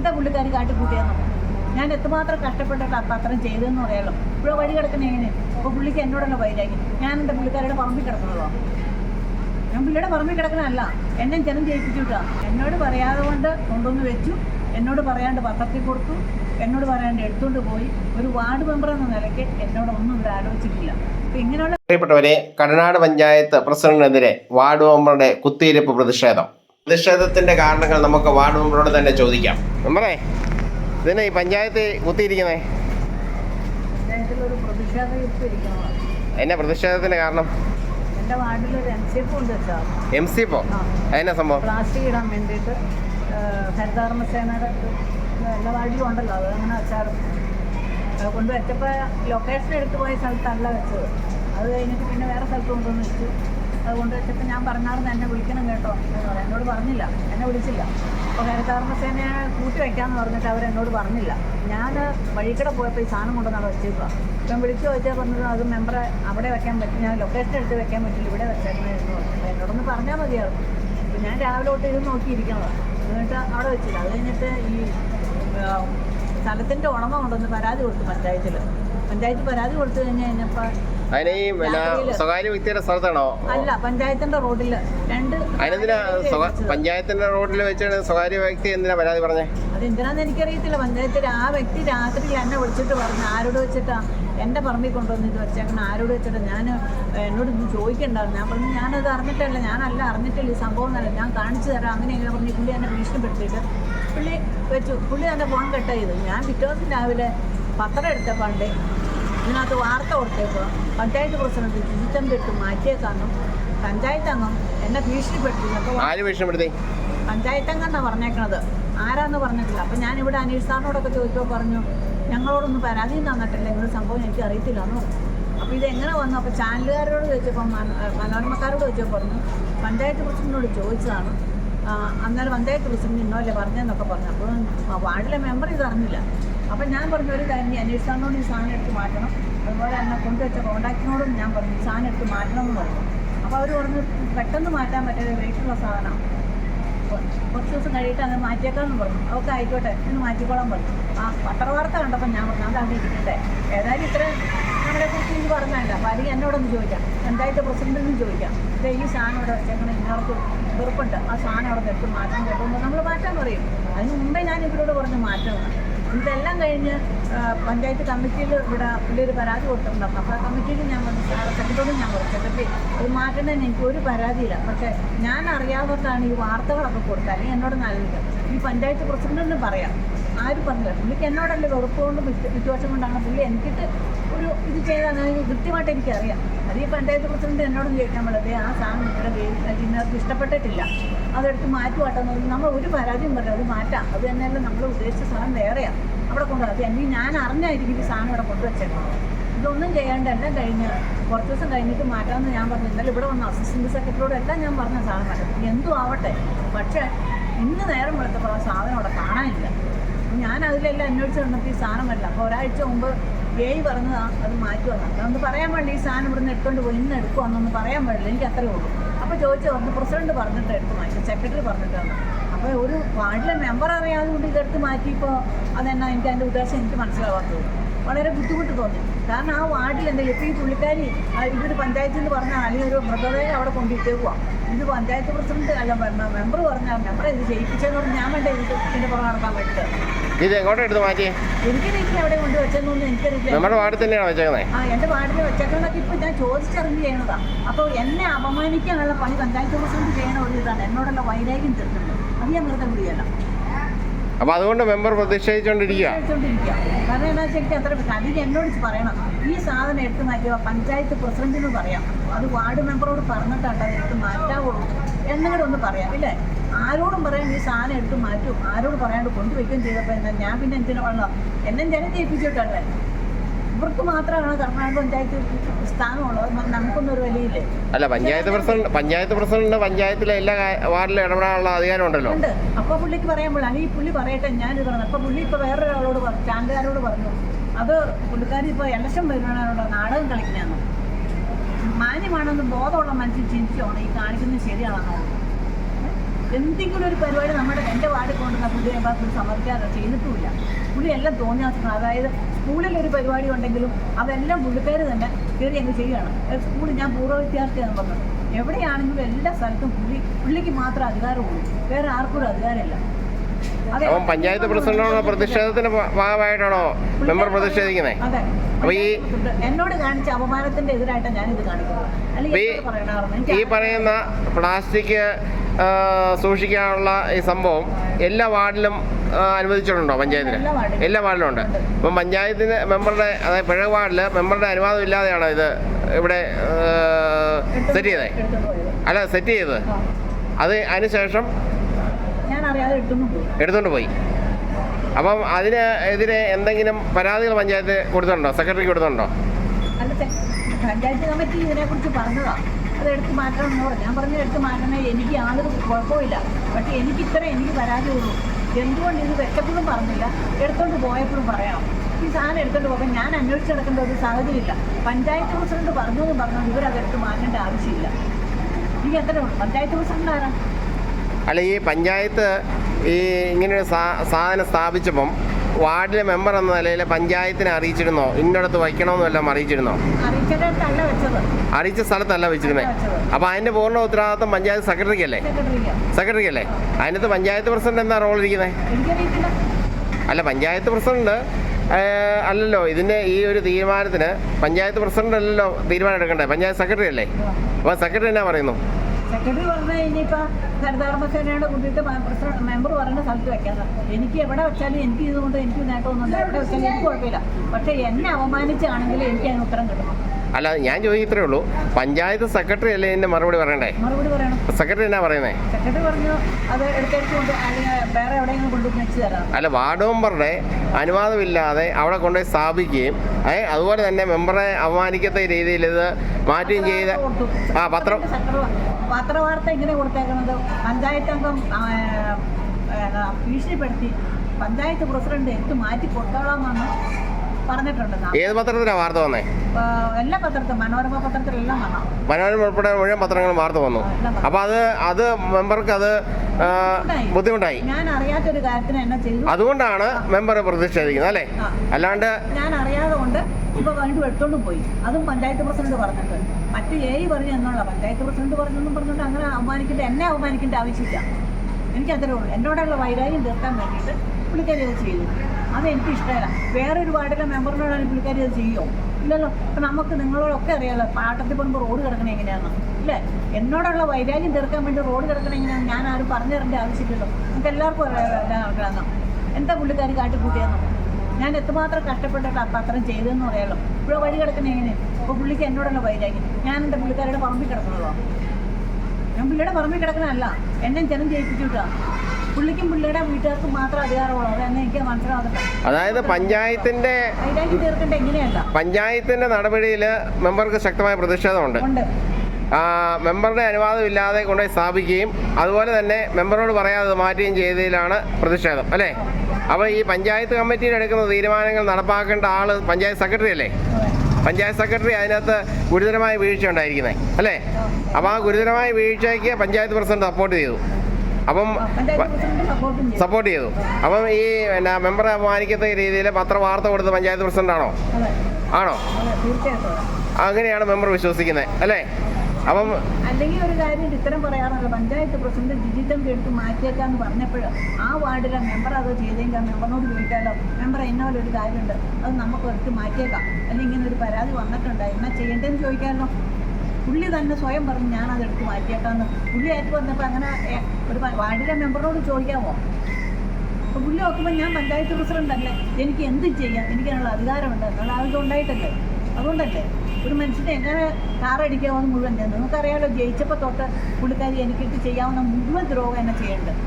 എന്താ പുള്ളിക്കാരി കാട്ടിക്കൂട്ടിയെന്ന് ഞാൻ എത്രമാത്രം കഷ്ടപ്പെട്ടിട്ട് അത്രയും ചെയ്തതെന്ന് പറയാമല്ലോ ഇവിടെ വഴി കിടക്കുന്ന എങ്ങനെ അപ്പോൾ പുള്ളിക്ക് എന്നോടല്ല വൈരാഗ്യം. ഞാൻ എന്റെ പുള്ളിക്കാരുടെ പറമ്പിൽ കിടക്കുന്നതോ. ഞാൻ പുള്ളിയുടെ പറമ്പിൽ കിടക്കണമല്ല എന്നെ ജനം ജയിപ്പിച്ചുട്ടാ എന്നോട് പറയാതെ കൊണ്ട് കൊണ്ടുവന്ന് വെച്ചു. എന്നോട് പറയാണ്ട് പത്രത്തിൽ കൊടുത്തു. എന്നോട് പറയാണ്ട് എടുത്തുകൊണ്ട് പോയി. ഒരു വാർഡ് മെമ്പർ എന്ന നിലയ്ക്ക് എന്നോട് ഒന്നും ഇവിടെ ആലോചിച്ചിട്ടില്ല. അപ്പം ഇങ്ങനെയുള്ള പ്രിയപ്പെട്ടവരെ കടനാട് പഞ്ചായത്ത് പ്രസിഡന്റിനെതിരെ വാർഡ് മെമ്പറുടെ കുത്തിയിരിപ്പ് പ്രതിഷേധം. പ്രതിഷേധത്തിന്റെ കാരണങ്ങൾ നമുക്ക് വാർഡ് മെമ്പറോട് തന്നെ ചോദിക്കാം. നമ്മളെ ഇതിനെ ഈ പഞ്ചായത്ത് കുത്തിയിരിക്കുന്നേ? എന്നാ പ്രതിഷേധത്തിന്റെ കാരണം? എന്റെ വാർഡിൽ ഒരു എം സി പോ? അതിനാ സംഭവം? പ്ലാസ്റ്റിക് ഇടാൻ വേണ്ടിയിട്ട് ഹരിതകർമ്മസേനയുടെ ഒരു എല്ലാ വാർഡിലും ഉണ്ടല്ലോ. അത് അങ്ങനെ കൊണ്ട് വെച്ചപ്പോൾ ലൊക്കേഷൻ എടുത്തു പോയ സ്ഥലത്തല്ല വെച്ചത്. അത് കഴിഞ്ഞിട്ട് പിന്നെ വേറെ സ്ഥലത്ത് കൊണ്ടുവന്ന് വെച്ചു. അത് കൊണ്ട് വെച്ചപ്പോൾ ഞാൻ പറഞ്ഞായിരുന്നു എന്നെ വിളിക്കണം കേട്ടോ എന്ന് എന്നോട് പറഞ്ഞില്ല. എന്നെ വിളിച്ചില്ല. അപ്പോൾ ഹരിതകർമ്മസേനയെ കൂട്ടി വയ്ക്കാമെന്ന് പറഞ്ഞിട്ട് അവരെന്നോട് പറഞ്ഞില്ല. ഞാൻ വഴിക്കടെ പോയപ്പോൾ ഈ സാധനം കൊണ്ടുവന്നാണ് വെച്ചേക്കുക ഇപ്പം വിളിച്ച് ചോദിച്ചാൽ പറഞ്ഞത് അത് മെമ്പറെ അവിടെ വെക്കാൻ പറ്റും ഞാൻ ലൊക്കേഷൻ എടുത്ത് വെക്കാൻ പറ്റില്ല ഇവിടെ വെച്ചേക്കണേ എന്ന് പറഞ്ഞു. അപ്പോൾ എന്നോടൊന്ന് പറഞ്ഞാൽ മതിയായിരുന്നു. അപ്പം ഞാൻ രാവിലെ തൊട്ട് ഇത് നോക്കിയിരിക്കണതാണ് എന്നിട്ട് അവിടെ വെച്ചില്ല. അത് കഴിഞ്ഞിട്ട് ഈ സ്ഥലത്തിന്റെ ഉണമ കൊണ്ടുവന്ന് പരാതി കൊടുത്തു പഞ്ചായത്തിൽ പഞ്ചായത്ത് പരാതി കൊടുത്തു കഴിഞ്ഞ് കഴിഞ്ഞപ്പോൾ അതിന് ഈ പിന്നെ. സ്വകാര്യ വ്യക്തിയുടെ സ്ഥലത്താണോ? അല്ല പഞ്ചായത്തിന്റെ റോഡിൽ രണ്ട് അതിനെന്തിനാ. പഞ്ചായത്തിന്റെ റോഡിൽ വെച്ചാണ് സ്വകാര്യ വ്യക്തി എന്തിനാ പരാതി പറഞ്ഞേ? അതെന്തിനാന്ന് എനിക്കറിയത്തില്ല. പഞ്ചായത്തിൽ ആ വ്യക്തി രാത്രി എന്നെ വിളിച്ചിട്ട് പറഞ്ഞു ആരോട് വെച്ചിട്ടാ എന്റെ പറമ്പിൽ കൊണ്ടുവന്നിട്ട് ഇത് വെച്ചേക്കണം? ആരോട് വെച്ചിട്ട് ഞാൻ എന്നോട് ഇന്ന് ചോദിക്കണ്ടായിരുന്നു ഞാൻ പറഞ്ഞു ഞാനത് അറിഞ്ഞിട്ടല്ല. ഞാനല്ല അറിഞ്ഞിട്ടില്ല ഈ സംഭവം എന്നല്ല. ഞാൻ കാണിച്ചു തരാം. അങ്ങനെ ഇങ്ങനെ പറഞ്ഞു പുള്ളി എന്നെ ഭീഷണിപ്പെടുത്തിയിട്ട് പുള്ളി വെച്ചു. പുള്ളി തന്നെ ഫോൺ കട്ട് ചെയ്തു. ഞാൻ പിറ്റേ ദിവസം രാവിലെ പത്രം എടുത്ത പണ്ട് ഇതിനകത്ത് വാർത്ത കൊടുത്തേക്കുക പഞ്ചായത്ത് പ്രസിഡന്റ് ശുചിത്വം കെട്ട് മാറ്റിയേക്കാന്നും പഞ്ചായത്ത് അംഗം എന്നെ ഭീഷണിപ്പെടുത്തി. പഞ്ചായത്ത് അംഗം പറഞ്ഞേക്കണത്. ആരാന്ന് പറഞ്ഞിട്ടില്ല. അപ്പൊ ഞാൻ ഇവിടെ അനീഷ് സാറിനോടൊക്കെ ചോദിച്ചോ പറഞ്ഞു ഞങ്ങളോടൊന്നും പരാതി തന്നിട്ടില്ല. ഇങ്ങനെ സംഭവം എനിക്ക് അറിയത്തില്ല എന്ന് പറഞ്ഞു. അപ്പോൾ ഇത് എങ്ങനെ വന്നു? അപ്പോൾ ചാനലുകാരോട് ചോദിച്ചപ്പോൾ മന- മനോരമക്കാരോട് ചോദിച്ചപ്പോൾ പറഞ്ഞു പഞ്ചായത്ത് പ്രസിഡന്റിനോട് ചോദിച്ചതാണ്. അന്നേരം പഞ്ചായത്ത് പ്രസിഡന്റ് ഇന്നോല്ലേ പറഞ്ഞതെന്നൊക്കെ പറഞ്ഞു. അപ്പോൾ വാർഡിലെ മെമ്പർ ഇത് അറിഞ്ഞില്ല. അപ്പം ഞാൻ പറഞ്ഞു ഒരു കാര്യം സാറിനോട് ഈ സാധനം എടുത്ത് മാറ്റണം. അതുപോലെ എന്നെ കൊണ്ടുവച്ച കോണ്ടാക്റ്റിനോടും ഞാൻ പറഞ്ഞു സാധനം എടുത്ത് മാറ്റണം എന്ന് പറഞ്ഞു. അപ്പോൾ അവർ പറഞ്ഞു പെട്ടെന്ന് മാറ്റാൻ പറ്റിയ വെയിറ്റുള്ള സാധനമാണ് കുറച്ച് ദിവസം കഴിയിട്ട് അത് മാറ്റിയേക്കാമെന്ന് പറഞ്ഞു. ഓക്കെ ആയിക്കോട്ടെ എന്ന് മാറ്റിക്കോളാൻ പറഞ്ഞു. ആ പത്രവാർത്ത കണ്ടപ്പോൾ ഞാൻ പറഞ്ഞു അതാണ് ഇരിക്കട്ടെ. ഏതായാലും ഇത്ര നമ്മളെ കുറിച്ച് ഇത് പറഞ്ഞല്ല അപ്പോൾ അല്ലെങ്കിൽ എന്നോടൊന്ന് ചോദിക്കാം. പഞ്ചായത്ത് പ്രസിഡന്റിനും ചോദിക്കാം. ഈ സാധനം ഇവിടെ വെച്ചേക്കണം ഇന്നവർക്ക് വെറുപ്പുണ്ട് ആ സാധനം അവിടെ നിന്ന് എടുത്ത് മാറ്റാൻ നമ്മൾ മാറ്റാൻ പറയും. അതിന് മുമ്പേ ഞാൻ ഇവരോട് പറഞ്ഞ് മാറ്റണം ഇതെല്ലാം കഴിഞ്ഞ് പഞ്ചായത്ത് കമ്മിറ്റിയിൽ ഇവിടെ ഒരു പരാതി കൊടുത്തിട്ടുണ്ടായിരുന്നു. അപ്പോൾ ആ കമ്മിറ്റിയിൽ ഞാൻ പറഞ്ഞു സെക്രട്ടറിയോട് ഞാൻ പറഞ്ഞു സെക്രട്ടറി ഇത് മാറ്റേണ്ടതിന് എനിക്ക് ഒരു പരാതിയില്ല. പക്ഷേ ഞാൻ അറിയാവുന്നതാണ് ഈ വാർത്തകളൊക്കെ കൊടുത്താൽ എന്നോട് നല്ലത് ഈ പഞ്ചായത്ത് പ്രസിഡന്റിന് പറയാം. ആരും പറഞ്ഞില്ല. പുള്ളിക്ക് എന്നോടല്ലേ വെറുപ്പ് കൊണ്ടും വിശ്വാസം കൊണ്ടാണ് പുള്ളി എനിക്കിട്ട് ഒരു ഇത് ചെയ്താണ് കൃത്യമായിട്ട് എനിക്കറിയാം. അത് ഈ പഞ്ചായത്ത് പ്രസിഡന്റ് എന്നോടും ചോദിക്കാൻ പാടില്ല. ആ സാധനം നിങ്ങളുടെ ഇന്നർക്ക് ഇഷ്ടപ്പെട്ടിട്ടില്ല. അതെടുത്ത് മാറ്റുവാട്ടെന്ന് പറഞ്ഞു നമ്മൾ ഒരു പരാതിയും പറഞ്ഞു അത് മാറ്റാം. അത് തന്നെയല്ല നമ്മൾ ഉദ്ദേശിച്ച സാധനം വേറെയാണ് അവിടെ അത് അല്ലെങ്കിൽ ഞാൻ അറിഞ്ഞായിരിക്കും ഈ സാധനം ഇവിടെ കൊണ്ടുവച്ചേക്കണം ഇതൊന്നും ചെയ്യാണ്ട് എല്ലാം കഴിഞ്ഞ് കുറച്ച് ദിവസം കഴിഞ്ഞിട്ട് മാറ്റാമെന്ന് ഞാൻ പറഞ്ഞു. ഇന്നലെ ഇവിടെ വന്ന അസിസ്റ്റന്റ് സെക്രട്ടറിയോട് എല്ലാം ഞാൻ പറഞ്ഞ സാധനം മാറ്റാം എന്തും ആവട്ടെ. പക്ഷേ ഇന്ന് നേരം വെളുത്തപ്പോൾ ആ സാധനം അവിടെ കാണാനില്ല. ഞാൻ അതിലെല്ലാം അന്വേഷിച്ച് വന്നപ്പോൾ ഈ സാധനം വരില്ല. അപ്പോൾ ഒരാഴ്ച മുമ്പ് ഏയ് പറഞ്ഞതാ അത് മാറ്റുമെന്ന് അതൊന്ന് പറയാൻ വേണ്ടി ഈ സാധനം ഇവിടുന്ന് എടുത്തുകൊണ്ട് പോയി ഇന്ന് എടുക്കുമെന്നൊന്ന് പറയാൻ പാടില്ല. എനിക്ക് അത്രേ ഉള്ളൂ. അപ്പോൾ ചോദിച്ചു പറഞ്ഞു പ്രസിഡന്റ് പറഞ്ഞിട്ട് എടുത്ത് മാറ്റി സെക്രട്ടറി പറഞ്ഞിട്ടാണ് അപ്പോൾ ഒരു വാർഡിലെ മെമ്പർ അറിയാതെ കൊണ്ട് ഇതെടുത്ത് മാറ്റിയപ്പോൾ അതെന്നാ എനിക്ക് അതിന്റെ ഉദ്ദേശം എനിക്ക് മനസ്സിലാവാത്തത്. വളരെ ബുദ്ധിമുട്ട് തോന്നി. കാരണം ആ വാർഡിൽ എന്തെങ്കിലും ഇപ്പോൾ ഈ പുള്ളിക്കാരി ഇതൊരു പഞ്ചായത്തിൽ നിന്ന് പറഞ്ഞാൽ അല്ലെങ്കിൽ ഒരു മൃതദേഹം അവിടെ കൊണ്ടിട്ടേക്കുക ഇത് പഞ്ചായത്ത് പ്രസിഡന്റ് അല്ല മെമ്പർ പറഞ്ഞാൽ മെമ്പറെ ഇത് ചെയ്യിപ്പിച്ചെന്ന് പറഞ്ഞാൽ ഞാൻ വേണ്ട ഇത് ഇതിന്റെ പുറം നടക്കാൻ വേണ്ടിയിട്ട് ഇത് എങ്ങോട്ട് എടുത്ത് മാറ്റി? നമ്മുടെ വാർഡിൽ തന്നെയാണോ വെച്ചേക്കുന്നത് ആ എന്റെ വാർഡിൽ വെച്ചേക്കുന്നതൊക്കെ ഞാൻ ചോദിച്ചറിഞ്ഞ് അപ്പോൾ എന്നെ അപമാനിക്കാനുള്ള പണി പഞ്ചായത്ത് പ്രസിഡന്റ് ചെയ്യണ ഒരു ഇതാണ്. എന്നോടുള്ള വൈരാഗ്യം തീർക്കുന്നത് അത് ഞാൻ വെറുതെ വിടിയല്ല അപ്പൊ അതുകൊണ്ട് മെമ്പർ പ്രതിഷേധിച്ചോണ്ടിരിക്കുക. കാരണം എന്താ വെച്ചാൽ അത്ര അതിന് എന്നോട് പറയണം. ഈ സാധനം എടുത്ത് മാറ്റിയ പഞ്ചായത്ത് പ്രസിഡന്റിന് പറയാം. അത് വാർഡ് മെമ്പറോട് പറഞ്ഞിട്ടാണ് അത് എടുത്ത് മാറ്റാവുള്ളൂ. എന്നുകൂടെ ഒന്ന് പറയാം ഇല്ലേ? ആരോടും പറയാൻ ഈ സാധനം എടുത്ത് മാറ്റും. ആരോട് പറയാണ്ട് കൊണ്ടുവയ്ക്കുകയും ചെയ്തപ്പോൾ എന്താ ഞാൻ പിന്നെ എന്തിനാ വെള്ളം എന്നെ ജനം ജയിപ്പിച്ചിട്ടല്ലേ ഇവർക്ക് മാത്രമാണ് കർണാടക പഞ്ചായത്ത് സ്ഥാനമുള്ളത് നമുക്കൊന്നും ഒരു വിലയില്ലേ? അല്ല പഞ്ചായത്ത് പ്രസിഡന്റ് പഞ്ചായത്ത് പ്രസിഡന്റ് പഞ്ചായത്തിലെ എല്ലാ വാർഡിലും ഇടപെടാനുള്ള അധികാരം ഉണ്ടല്ലോ. ഉണ്ട്. അപ്പോൾ പുള്ളിക്ക് പറയുമ്പോഴാണ് ഈ പുള്ളി പറയട്ടെ ഞാനിത് പറഞ്ഞു. അപ്പൊ പുള്ളി വേറെ വേറൊരാളോട് പറഞ്ഞു ചാനലുകാരോട് പറഞ്ഞു അത് പുള്ളിക്കാരി ഇപ്പൊ ഇലക്ഷൻ വരുവാനോട് നാടകം കളിക്കുന്നതാണ് മാന്യമാണെന്ന് ബോധമുള്ള മനസ്സിൽ ചിന്തിച്ചോണം ഈ കാണിക്കുന്നത് ശരിയാണെന്നോ എന്തെങ്കിലും ഒരു പരിപാടി നമ്മുടെ എന്റെ വാർഡിൽ കൊണ്ടുവന്ന ആ പുള്ളി സമർപ്പിക്കാതെ ചെയ്തിട്ടുമില്ല. പുള്ളി എല്ലാം തോന്നിയാസം അതായത് സ്കൂളിൽ ഒരു പരിപാടി ഉണ്ടെങ്കിലും അതെല്ലാം പുള്ളിക്കാർ തന്നെ കയറി അങ്ങ് ചെയ്യുകയാണ്. സ്കൂളിൽ ഞാൻ പൂർവ വിദ്യാർത്ഥിയാണ് പറഞ്ഞത് എവിടെയാണെങ്കിലും എല്ലാ സ്ഥലത്തും പുള്ളി പുള്ളിക്ക് മാത്രം അധികാരമുള്ളൂ. വേറെ ആർക്കും ഒരു അധികാരമില്ല. അപ്പം പഞ്ചായത്ത് പ്രസിഡന്റാണോ പ്രതിഷേധത്തിന്റെ ഭാഗമായിട്ടാണോ മെമ്പർ പ്രതിഷേധിക്കുന്നത് അപ്പൊ ഈ- എന്നോട് കാണിച്ച അപമാനത്തിന്റെ എതിരായിട്ടാണ് ഞാനിത് കാണിക്കുന്നത്. അല്ലെങ്കിൽ ഈ- പറയുന്ന പ്ലാസ്റ്റിക് സൂക്ഷിക്കാനുള്ള ഈ സംഭവം എല്ലാ വാർഡിലും അനുവദിച്ചിട്ടുണ്ടോ പഞ്ചായത്തിന്? എല്ലാ വാർഡിലും. ഉണ്ട് അപ്പം പഞ്ചായത്തിന് മെമ്പറുടെ അതായത് പിഴ വാർഡിൽ മെമ്പറുടെ അനുവാദം ഇല്ലാതെയാണോ ഇത് ഇവിടെ സെറ്റ് ചെയ്തത് അല്ല സെറ്റ് ചെയ്തത്. അത് അതിനുശേഷം ഞാൻ അറിയാതെ എടുത്തൊന്നും പോയി എടുത്തുകൊണ്ട് പോയി. അപ്പം അതിന് എതിരെ എന്തെങ്കിലും പരാതികൾ പഞ്ചായത്ത് കൊടുത്തിട്ടുണ്ടോ? സെക്രട്ടറി കൊടുത്തിട്ടുണ്ടോ? അല്ല തെ- പഞ്ചായത്ത് കമ്മിറ്റി ഇതിനെക്കുറിച്ച് പറഞ്ഞതാ. അത് എടുത്ത് മാറ്റണം എന്ന് പറഞ്ഞു. ഞാൻ പറഞ്ഞു എടുത്ത് മാറ്റണേ. എനിക്ക് യാതൊരു കുഴപ്പമില്ല പക്ഷേ എനിക്ക് ഇത്ര എനിക്ക് പരാതിയുള്ളൂ. എന്തുകൊണ്ട് ഇത് വെച്ചപ്പോഴും പറഞ്ഞില്ല. എടുത്തോണ്ട് പോയപ്പോഴും പറയണം ഈ സാധനം എടുത്തോണ്ട് പോകാൻ ഞാൻ അന്വേഷിച്ച് നടക്കേണ്ട ഒരു സാഹചര്യമില്ല. പഞ്ചായത്ത് പ്രസിഡന്റ് പറഞ്ഞു എന്ന് പറഞ്ഞു ഇവരത് എടുത്ത് മാറ്റേണ്ട ആവശ്യമില്ല. എനിക്ക് എത്ര ഉള്ളൂ പഞ്ചായത്ത് പ്രസിഡന്റ് ആരാ? അല്ല ഈ പഞ്ചായത്ത് ഈ ഇങ്ങനെ ഒരു സാ സാധനം സ്ഥാപിച്ചപ്പം വാർഡിലെ മെമ്പർ എന്ന നിലയിൽ പഞ്ചായത്തിനെ അറിയിച്ചിരുന്നോ? ഇന്നടത്ത് വയ്ക്കണമെന്നും എല്ലാം അറിയിച്ചിരുന്നോ അറിയിച്ച സ്ഥലത്തല്ല വെച്ചിരുന്നത് അപ്പൊ അതിന്റെ പൂർണ ഉത്തരവാദിത്വം പഞ്ചായത്ത് സെക്രട്ടറിക്ക് അല്ലേ സെക്രട്ടറിക്ക്. അല്ലേ അതിനകത്ത് പഞ്ചായത്ത് പ്രസിഡന്റ് എന്താ റോൾ ഇരിക്കുന്നത് അല്ല പഞ്ചായത്ത് പ്രസിഡന്റ് അല്ലല്ലോ ഇതിന്റെ ഈ ഒരു തീരുമാനത്തിന് പഞ്ചായത്ത് പ്രസിഡന്റ് അല്ലല്ലോ തീരുമാനം എടുക്കണ്ടേ? പഞ്ചായത്ത് സെക്രട്ടറി അല്ലേ? അപ്പൊ സെക്രട്ടറി എന്നാ പറയുന്നു? സെക്രട്ടറി പറഞ്ഞു ഇനിയിപ്പോൾ കൂട്ടിയിട്ട് പ്രസിഡന്റ് മെമ്പർ പറയുന്ന സ്ഥലത്ത് വെക്കാതെ എനിക്ക് എവിടെ വെച്ചാലും എനിക്ക് ഇതുകൊണ്ട് എനിക്ക് നേട്ടമൊന്നുമില്ല എവിടെ വെച്ചാലും എനിക്ക് കുഴപ്പമില്ല. പക്ഷേ എന്നെ അവമാനിച്ചാണെങ്കിൽ എനിക്ക് അതിന് ഉത്തരം കിട്ടണം. അല്ല ഞാൻ ചോദിക്കത്രേ ഉള്ളൂ. പഞ്ചായത്ത് സെക്രട്ടറി അല്ലേ എന്റെ മറുപടി പറയണ്ടേ? സെക്രട്ടറി എന്നാ പറയുന്നേ? സെക്രട്ടറി പറഞ്ഞു അത് എടുത്തെടുത്ത് കൊണ്ട് അല്ലെങ്കിൽ വേറെ എവിടെയെങ്കിലും കൊണ്ടു തരാം. അല്ല വാർഡ് മെമ്പറുടെ അനുവാദമില്ലാതെ അവിടെ കൊണ്ടുപോയി സ്ഥാപിക്കുകയും ഏ അതുപോലെ തന്നെ മെമ്പറെ അവമാനിക്കത്ത രീതിയിൽ ഇത് മാറ്റുകയും ചെയ്ത ആ പത്രം പത്രവാർത്ത ഇങ്ങനെ കൊടുത്തേക്കുന്നത്. പഞ്ചായത്ത് അംഗം ഭീഷണിപ്പെടുത്തി. പഞ്ചായത്ത് പ്രസിഡന്റ് എടുത്ത് മാറ്റി കൊടുത്തോളാമെന്ന് പറഞ്ഞിട്ടുണ്ട് ഏത് പത്രത്തിലാണ് വാർത്ത വന്നേ? എല്ലാ പത്രത്തിലും മനോരമ പത്രത്തിലെല്ലാം വന്നു മനോരമ ഉൾപ്പെടെ മുഴുവൻ പത്രങ്ങളും വാർത്ത വന്നു. അപ്പോൾ അത് അത് മെമ്പർക്ക് അത് ബുദ്ധിമുട്ടായി. ഞാൻ അറിയാത്തൊരു കാര്യത്തിന് എന്നെ ചെയ്തു. അതുകൊണ്ടാണ് മെമ്പർ പ്രതിഷേധിക്കുന്നത് അല്ലേ? അല്ലാണ്ട് ഞാൻ അറിയാതെ കൊണ്ട് ഇപ്പൊ വീണ്ടും എടുത്തോണ്ട് പോയി. അതും പഞ്ചായത്ത് പ്രസിഡന്റ് പറഞ്ഞിട്ട് മറ്റു ഏഴ് പറഞ്ഞു എന്നുള്ള പഞ്ചായത്ത് പ്രസിഡന്റ് പറഞ്ഞൊന്നും പറഞ്ഞിട്ട് അങ്ങനെ അവമാനിക്കേണ്ട എന്നെ അവമാനിക്കേണ്ട ആവശ്യമില്ല. എനിക്ക് അത്രേ ഉള്ളൂ. എന്നോടുള്ള വൈരാഗ്യം തീർക്കാൻ വേണ്ടിയിട്ട് പുള്ളിക്കാരി അത് ചെയ്തു. അത് എനിക്ക് ഇഷ്ടമല്ല. ഒരു വാർഡിലെ മെമ്പറിനോടാണ് പുള്ളിക്കാരി അത് ചെയ്യുമോ ഇല്ലല്ലോ. ഇപ്പം നമുക്ക് നിങ്ങളോടൊക്കെ അറിയാമല്ലോ പാട്ടത്തിൽ പറയുമ്പോൾ റോഡ് കിടക്കണ എങ്ങനെയാണ് ഇല്ലേ എന്നോടുള്ള വൈരാഗ്യം തീർക്കാൻ വേണ്ടി റോഡ് കിടക്കണ എങ്ങനെയാണ് ഞാൻ ആരും പറഞ്ഞു തരേണ്ട ആവശ്യമില്ലല്ലോ നമുക്ക് എല്ലാവർക്കും അറിയാം എന്താ പുള്ളിക്കാരി കാട്ടിക്കൂട്ടിയെന്നോ ഞാൻ എത്രമാത്രം കഷ്ടപ്പെട്ടിട്ട് അപ്പം അത്രയും ചെയ്തതെന്ന് പറയാലോ? ഇവിടെ വഴി കിടക്കുന്ന എങ്ങനെ അപ്പോൾ പുള്ളിക്ക് എന്നോടുള്ള വൈരാഗ്യം? ഞാൻ എന്റെ പുള്ളിക്കാരുടെ പറമ്പിൽ കിടക്കുന്നതോ. ഞാൻ പുള്ളിയുടെ പറമ്പിൽ കിടക്കണമല്ല എന്നെ ജനം ജയിപ്പിച്ചുവിട്ടാ പുള്ളിക്കും പുള്ളിയുടെ വീട്ടുകാർക്കും മാത്രം അധികാരമുള്ളൂ. അതെന്നെ എനിക്ക് മനസ്സിലാകത്തില്ല അതായത് പഞ്ചായത്തിന്റെ വൈരാഗ്യം തീർക്കേണ്ട എങ്ങനെയല്ല. പഞ്ചായത്തിന്റെ നടപടിയിൽ മെമ്പർക്ക് ശക്തമായ പ്രതിഷേധമുണ്ട്. ഉണ്ട്. മെമ്പറുടെ അനുവാദം ഇല്ലാതെ കൊണ്ടുപോയി സ്ഥാപിക്കുകയും അതുപോലെ തന്നെ മെമ്പറോട് പറയാതെ മാറ്റുകയും ചെയ്തതിലാണ് പ്രതിഷേധം അല്ലേ? അപ്പോൾ ഈ പഞ്ചായത്ത് കമ്മിറ്റിയിൽ എടുക്കുന്ന തീരുമാനങ്ങൾ നടപ്പാക്കേണ്ട ആൾ പഞ്ചായത്ത് സെക്രട്ടറി അല്ലേ? പഞ്ചായത്ത് സെക്രട്ടറി അതിനകത്ത് ഗുരുതരമായ വീഴ്ച ഉണ്ടായിരിക്കുന്നത് അല്ലേ? അപ്പോൾ ആ ഗുരുതരമായ വീഴ്ചയ്ക്ക് പഞ്ചായത്ത് പ്രസിഡന്റ് സപ്പോർട്ട് ചെയ്തു. അപ്പം സപ്പോർട്ടും ചെയ്തു. അപ്പം ഈ പിന്നെ മെമ്പറെ അപമാനിക്കത്ത രീതിയിൽ പത്രവാർത്ത കൊടുത്ത് പഞ്ചായത്ത് പ്രസിഡന്റ് ആണോ? ആണോ. അങ്ങനെയാണ് മെമ്പർ വിശ്വസിക്കുന്നത് അല്ലേ? അപ്പം അല്ലെങ്കിൽ ഒരു കാര്യം ഇത്തരം പറയാറുണ്ട്. പഞ്ചായത്ത് പ്രസിഡന്റ് ഡിജിറ്റൽ എടുത്ത് മാറ്റിയേക്കാന്ന് പറഞ്ഞപ്പോൾ ആ വാർഡിലെ മെമ്പർ അത് ചെയ്തെങ്കിൽ മെമ്പറിനോട് ചോദിക്കാമല്ലോ മെമ്പർ ഇന്നപോലെ ഒരു കാര്യമുണ്ട്. അത് നമുക്ക് എടുത്ത് മാറ്റിയേക്കാം. അല്ലെങ്കിൽ ഇങ്ങനെ ഒരു പരാതി വന്നിട്ടുണ്ട്. എന്നാ ചെയ്യേണ്ടതെന്ന് ചോദിക്കാമല്ലോ പുള്ളി തന്നെ സ്വയം പറഞ്ഞ് ഞാൻ അത് എടുത്ത് മാറ്റിയേക്കാന്ന്. പുള്ളി ആയിട്ട് വന്നപ്പോൾ അങ്ങനെ ഒരു വാർഡിലെ മെമ്പറിനോട് ചോദിക്കാമോ? അപ്പോൾ പുള്ളി നോക്കുമ്പോൾ ഞാൻ പഞ്ചായത്ത് പ്രസിഡന്റ് അല്ലേ. എനിക്ക് എന്ത് ചെയ്യാം? എനിക്ക് അതിനുള്ള അധികാരമുണ്ട്. എന്നുള്ള ആവശ്യം ഉണ്ടായിട്ടല്ലേ? അതുകൊണ്ടല്ലേ? ഒരു മനുഷ്യനെ എങ്ങനെ കാറടിക്കാവുന്ന മുഴുവൻ നിങ്ങൾക്കറിയാലോ ജയിച്ചപ്പോൾ തൊട്ട് പുള്ളിക്കാരി എനിക്കിട്ട് ചെയ്യാവുന്ന മുഴുവൻ ദ്രോഹം എന്നെ ചെയ്യേണ്ടത്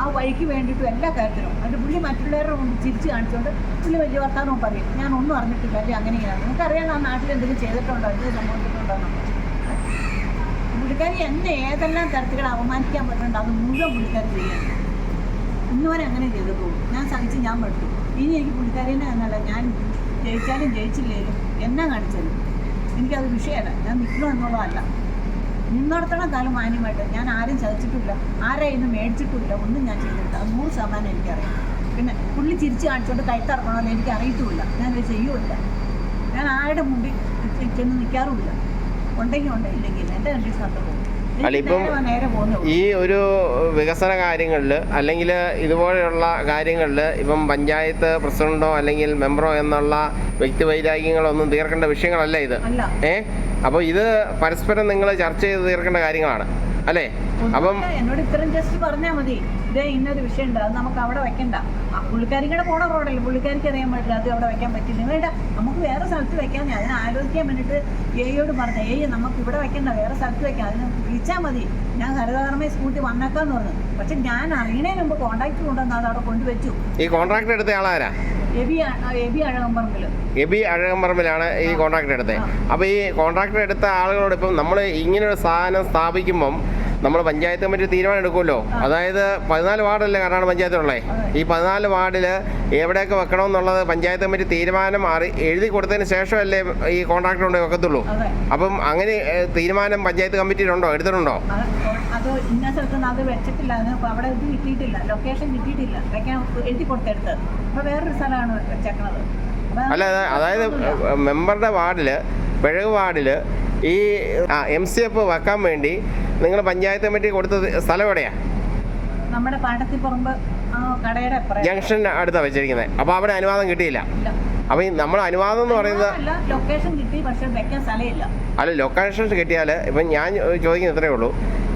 ആ വഴിക്ക് വേണ്ടിയിട്ടും എല്ലാ കാര്യത്തിനും. അതിന്റെ പുള്ളി മറ്റുള്ളവരുടെ കൊണ്ട് ചിരിച്ച് കാണിച്ചുകൊണ്ട് പുള്ളി വലിയ വർത്താനവും പറയും. ഞാൻ ഒന്നും അറിഞ്ഞിട്ടില്ല അല്ലെങ്കിൽ അങ്ങനെ ഇങ്ങനെ നിങ്ങൾക്കറിയാലോ ആ നാട്ടിൽ എന്തെങ്കിലും ചെയ്തിട്ടുണ്ടോ? എന്തെങ്കിലും സംഭവിച്ചിട്ടുണ്ടോ. പുള്ളിക്കാരി എന്നെ ഏതെല്ലാം തരത്തിലുള്ള അവമാനിക്കാൻ പറ്റുന്നുണ്ട് അത് മുഴുവൻ പുള്ളിക്കാരി ചെയ്യണം. ഇന്നുവരെ അങ്ങനെ ചെയ്തിട്ടുള്ളൂ ഞാൻ സഹിച്ച് ഞാൻ പെട്ടു. ഇനി എനിക്ക് പുള്ളിക്കാരിനെ എന്നല്ല ഞാൻ ജയിച്ചാലും ജയിച്ചില്ലേലും എന്നാ കാണിച്ചാലും എനിക്കത് വിഷയമല്ല ഞാൻ നിൽക്കണം എന്നുള്ളതല്ല. നിന്നിടത്തോളം കാലം മാന്യമായിട്ട് ഞാൻ ആരും ചതിച്ചിട്ടില്ല. ആരെയും മേടിച്ചിട്ടില്ല. ഒന്നും ഞാൻ ചെയ്തിട്ടില്ല. അത് നൂറ് ശതമാനം എനിക്കറിയാം. പിന്നെ പുള്ളി ചിരിച്ച് കാണിച്ചുകൊണ്ട് കൈത്തറക്കണമെന്ന് എനിക്ക് അറിയത്തുമില്ല. ഞാനത് ചെയ്യുമില്ല. ഞാൻ ആരുടെ മുമ്പിൽ ചെന്ന് നിൽക്കാറുമില്ല. ഉണ്ടെങ്കിൽ ഉണ്ട് ഇല്ലെങ്കിൽ ഇല്ല. എന്റെ കണ്ടീഷൻ അത്ര പോകും. അല്ല, ഇപ്പം ഈ ഒരു വികസന കാര്യങ്ങളിൽ അല്ലെങ്കിൽ ഇതുപോലെയുള്ള കാര്യങ്ങളിൽ ഇപ്പം പഞ്ചായത്ത് പ്രസിഡന്റോ അല്ലെങ്കിൽ മെമ്പറോ എന്നുള്ള വ്യക്തി വ്യക്തിവൈരാഗ്യങ്ങളൊന്നും തീർക്കേണ്ട വിഷയങ്ങളല്ല ഇത്. അല്ല. ഏ? അപ്പോൾ ഇത് പരസ്പരം നിങ്ങൾ ചർച്ച ചെയ്ത് തീർക്കേണ്ട കാര്യങ്ങളാണ്. അല്ലേ? അപ്പം എന്നോട് ഇത്രയും ജസ്റ്റ് പറഞ്ഞാൽ മതി. ഇതേ ഇന്നൊരു വിഷയം ഉണ്ട്. അത് നമുക്ക് അവിടെ വെക്കണ്ട. പുള്ളിക്കാരിക്കടെ പോണ റോഡല്ലേ. പുള്ളിക്കാരിക്ക് അറിയാൻ പറ്റില്ല. അത് അവിടെ വെക്കാൻ പറ്റില്ല. വേണ്ട നമുക്ക് വേറെ സ്ഥലത്ത് വെക്കാൻ ഞാൻ അതിനെ ആലോചിക്കാൻ വേണ്ടിയിട്ട് എയോട് പറഞ്ഞു ഏയ് നമുക്ക് ഇവിടെ വെക്കണ്ട. വേറെ സ്ഥലത്ത് വെക്കാം. അതിന് വിളിച്ചാൽ മതി. ഞാൻ ഹരിതകർമ്മ സ്കൂട്ടി വന്നേക്കാന്ന് പറഞ്ഞു. പക്ഷെ ഞാൻ അറിയണേ മുമ്പ് കോൺട്രാക്ട് കൊണ്ടുവന്ന് അത് അവിടെ കൊണ്ടുവച്ചു. ഈ കോൺട്രാക്ട് എടുത്ത ആളാരാ? എബി അഴകമ്പറമ്പിലാണ് ഈ കോൺട്രാക്ട് എടുത്തത്. അപ്പോൾ ഈ കോൺട്രാക്ട് എടുത്ത ആളുകളോട് ഇപ്പം നമ്മൾ ഒരു സാധനം സ്ഥാപിക്കുമ്പം നമ്മൾ പഞ്ചായത്ത് കമ്മിറ്റി തീരുമാനം എടുക്കുമല്ലോ. അതായത് പതിനാല് വാർഡല്ലേ കർണാടക പഞ്ചായത്തിലുള്ളത് ഈ പതിനാല് വാർഡിൽ എവിടെയൊക്കെ വെക്കണമെന്നുള്ളത് പഞ്ചായത്ത് കമ്മിറ്റി തീരുമാനം അറി എഴുതി കൊടുത്തതിന് ശേഷമല്ലേ ഈ കോൺട്രാക്ട് കൊണ്ടേ വെക്കത്തുള്ളൂ. അപ്പം അങ്ങനെ തീരുമാനം പഞ്ചായത്ത് കമ്മിറ്റിയിലുണ്ടോ? എടുത്തിട്ടുണ്ടോ? അത്. ഇന്ന അത് വെച്ചിട്ടില്ല. അവിടെ ഇത് കിട്ടിയിട്ടില്ല. ലൊക്കേഷൻ കിട്ടിയിട്ടില്ല. വെക്കാൻ എഴുതി കൊടുത്തെടുത്ത് അപ്പൊ വേറൊരു സ്ഥലമാണ് വെച്ചേക്കണത്. അല്ല അതായത് മെമ്പറുടെ വാർഡിൽ പിഴക് വാർഡിൽ ഈ എം സി എഫ് വെക്കാൻ വേണ്ടി നിങ്ങൾ പഞ്ചായത്ത് കമ്മിറ്റി കൊടുത്ത സ്ഥലം എവിടെയാ? നമ്മുടെ പാടത്തിപ്പുറമ്പ് കടയുടെ ജംഗ്ഷൻ അടുത്താണ് വെച്ചിരിക്കുന്നത് അപ്പോൾ അവിടെ അനുവാദം കിട്ടിയില്ല. അപ്പൊ അപ്പോൾ നമ്മൾ അനുവാദം എന്ന് പറയുന്നത് അല്ല ലൊക്കേഷൻ കിട്ടി പക്ഷേ വെക്കാൻ സ്ഥലമില്ല. അല്ല ലൊക്കേഷൻ കിട്ടിയാൽ ഇപ്പം ഞാൻ ചോദിക്കുന്നത് ഇത്രയേ ഉള്ളൂ.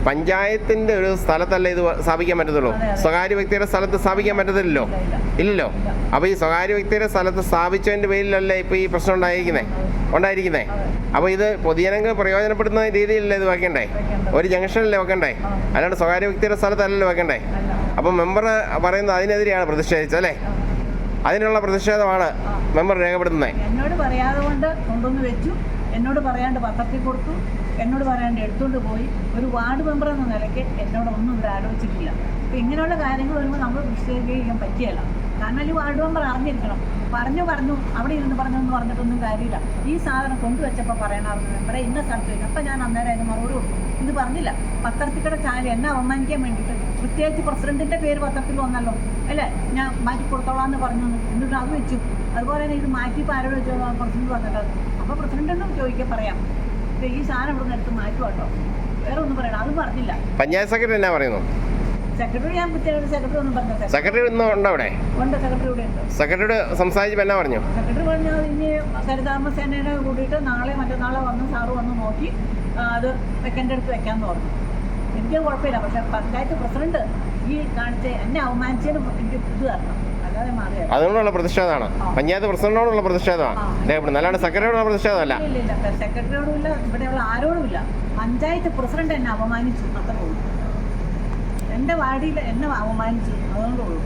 പഞ്ചായത്തിന്റെ ഒരു സ്ഥലത്തല്ലേ ഇത് സ്ഥാപിക്കാൻ പറ്റത്തുള്ളൂ. സ്വകാര്യ വ്യക്തിയുടെ സ്ഥലത്ത് സ്ഥാപിക്കാൻ പറ്റത്തില്ലല്ലോ? ഇല്ല, ഇല്ല. ഇല്ലല്ലോ? അപ്പൊ അപ്പോൾ ഈ സ്വകാര്യ വ്യക്തിയുടെ സ്ഥലത്ത് സ്ഥാപിച്ചതിന്റെ പേരിലല്ലേ ഇപ്പോൾ ഈ പ്രശ്നം ഉണ്ടായിരിക്കുന്നത് ഉണ്ടായിരിക്കുന്നത് അതെ. അപ്പോൾ ഇത് പൊതുജനങ്ങൾ പ്രയോജനപ്പെടുന്ന രീതിയിലല്ലേ ഇത് വെക്കണ്ടേ? ഒരു ജംഗ്ഷനല്ലേ വെക്കണ്ടേ. അല്ലാണ്ട് സ്വകാര്യ വ്യക്തിയുടെ സ്ഥലത്തല്ലല്ലോ വെക്കണ്ടേ? അപ്പോൾ അപ്പം മെമ്പർ പറയുന്നത് അതിനെതിരെയാണ് പ്രതിഷേധിച്ചത് അല്ലേ. അതിനുള്ള പ്രതിഷേധമാണ് മെമ്പർ രേഖപ്പെടുത്തുന്നത് എന്നോട് പറയാതെ കൊണ്ട് കൊണ്ടുവന്ന് വെച്ചു. എന്നോട് പറയാണ്ട് പത്രത്തിൽ കൊടുത്തു. എന്നോട് പറയാണ്ട് എടുത്തുകൊണ്ട് പോയി. ഒരു വാർഡ് മെമ്പർ എന്ന നിലയ്ക്ക് എന്നോട് ഒന്നും ഇവിടെ ആലോചിച്ചിട്ടില്ല. അപ്പം ഇങ്ങനെയുള്ള കാര്യങ്ങൾ വരുമ്പോൾ നമ്മൾ പ്രതിഷേധിക്കാൻ പറ്റിയല്ല. കാരണം ഈ വാർഡ് മെമ്പർ അറിഞ്ഞിരിക്കണം പറഞ്ഞു പറഞ്ഞു അവിടെ ഇരുന്ന് പറഞ്ഞു എന്ന് പറഞ്ഞിട്ടൊന്നും കാര്യമില്ല. ഈ സാധനം കൊണ്ടുവച്ചപ്പോൾ പറയണമായിരുന്നു മെമ്പറെ ഇന്ന സ്ഥലത്ത് അപ്പം ഞാൻ അന്നേരം അതിന് മറുപടി കൊടുക്കും ഇത് പറഞ്ഞില്ല. പത്രത്തിക്കടെ ചാനൽ എന്നെ അവമാനിക്കാൻ വേണ്ടിയിട്ട് പ്രത്യേകിച്ച് പ്രസിഡന്റിന്റെ പേര് പത്രത്തിൽ വന്നല്ലോ. അല്ലേ? ഞാൻ മാറ്റി കൊടുത്തോളാം എന്ന് പറഞ്ഞു. എന്നിട്ട് അത് വെച്ചു. അതുപോലെ തന്നെ ഇത് മാറ്റിയപ്പോൾ ആരോട് വെച്ചോ പ്രസിഡന്റ് പറഞ്ഞിട്ട് അപ്പോൾ പ്രസിഡന്റിനും ചോദിക്കാൻ പറയാം. ഈ സാധനം ഇവിടെ നിന്ന് എടുത്ത് മാറ്റുവാട്ടോ. വേറെ ഒന്നും പറയണം അതും പറഞ്ഞില്ല. പഞ്ചായത്ത് സെക്രട്ടറി എന്നാ പറയുന്നു? സെക്രട്ടറി ഞാൻ സെക്രട്ടറി ഒന്നും പറഞ്ഞില്ല. സെക്രട്ടറി ഇന്ന് ഉണ്ടോ അവിടെ? ഉണ്ട് സെക്രട്ടറി ഇവിടെ ഉണ്ട്. സെക്രട്ടറിയോട് സംസാരിച്ചപ്പോൾ എന്നാ പറഞ്ഞു? സെക്രട്ടറി പറഞ്ഞു ഇനി ഹരിതാമ സേനയുടെ കൂടിയിട്ട് നാളെ മറ്റന്നാളെ വന്ന് സാറ് വന്ന് നോക്കി അത് വെക്കേണ്ട അടുത്ത് വെക്കാമെന്ന് പറഞ്ഞു. എനിക്ക് കുഴപ്പമില്ല പക്ഷെ പഞ്ചായത്ത് പ്രസിഡന്റ് ഈ കാണിച്ച എന്നെ അവമാനിച്ചതിന് എനിക്ക് ഇത് തരണം. അതുകൊണ്ടുള്ള പ്രതിഷേധമാണ്? പഞ്ചായത്ത് പ്രസിഡന്റിനോടുള്ള പ്രതിഷേധമാണ്. രേഖപ്പെടുന്നത് അല്ലാണ്ട് സെക്രട്ടറിയോടുള്ള പ്രതിഷേധമല്ല. സെക്രട്ടറിയോടും ഇല്ല ഇവിടെയുള്ള ആരോടും ഇല്ല പഞ്ചായത്ത് പ്രസിഡന്റ് എന്നെ അപമാനിച്ചു അത്ര എന്റെ വാടിയിൽ എന്നെ അവമാനിച്ചു. അതുകൊണ്ടേ ഉള്ളൂ